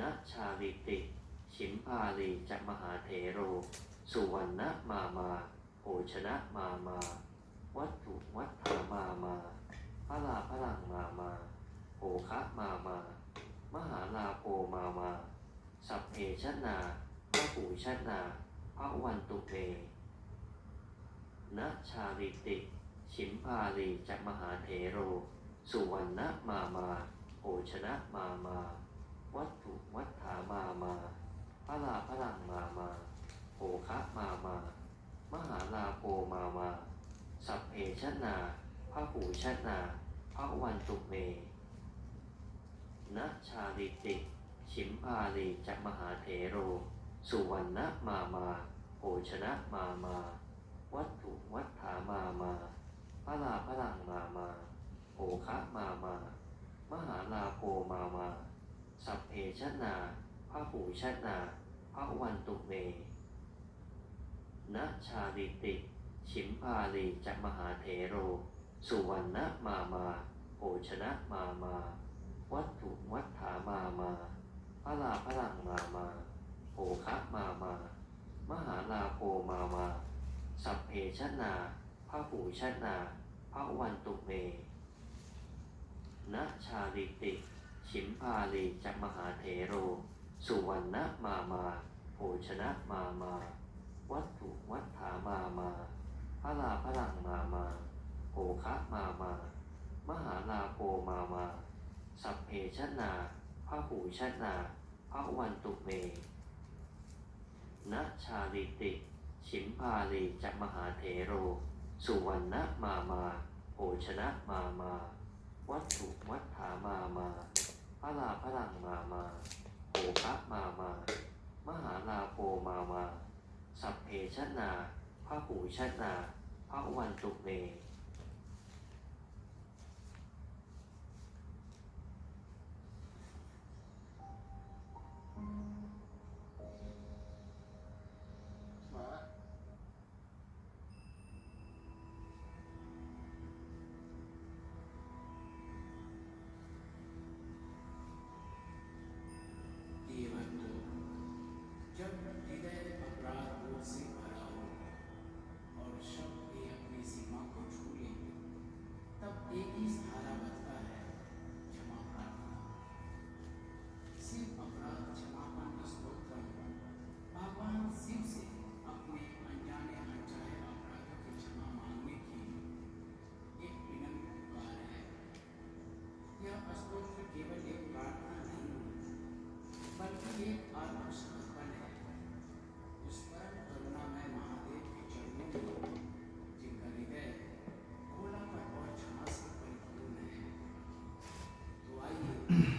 นะชาลิติ ชิมพาลีจะมหาเถโร สุวรรณมามาโภชนะมามา วัตถุวัฏฐามามาพระลาพลังมามาโภคะมามา มหาลาโภมามา สัพเพชนาพระหูชนาพระวันตุเมนะชาลิติ ชิมพาลีจะมหาเถโร สุวรรณมามาโภชนะมามา วัตถุวัฏฐามามาพระลาพลังมามาโภคะมามามหาลาโภมามาสัพเพชนาพระหูชนาพระวันตุเมนะชาลิติ ชิมพาลีจะมหาเถโร สุวรรณมามาโภชนะมามา วัตถุวัฏฐามามาพระลาพลังมามาโภคะมามา มหาลาโภมามา สัพเพชนาพระหูชนาพระวันตุเมนะชาลิติ ชิมพาลีจะมหาเถโร สุวรรณมามาโภชนะมามา วัตถุวัฏฐามามาพระลาพลังมามาโภคะมามา มหาลาโภมามา สัพเพชนาพระหูชนาพระวันตุเมนะชาลิติ ชิมพาลีจะมหาเถโร สุวรรณมามาโภชนะมามา วัตถุวัฏฐามามาพระลาพลังมามาโภคะมามา มหาลาโภมามา สัพเพชนาพระหูชนาพระวันตุเมนะชาลิติ ชิมพาลีจะมหาเถโร สุวรรณมามาโภชนะมามา วัตถุวัฏฐามามา ระลาพลังมามาโภคะมามา มหาลาโภมามา สัพเพชนาพระปูชนาพระวันตุเม वास्तव केवल एक प्रार्थना नहीं बल्कि एक आत्मसमर्पण है उस करुणामय महादेव के चरणों में जिनका हृदय और क्षमा से परिपूर्ण है तो आइए।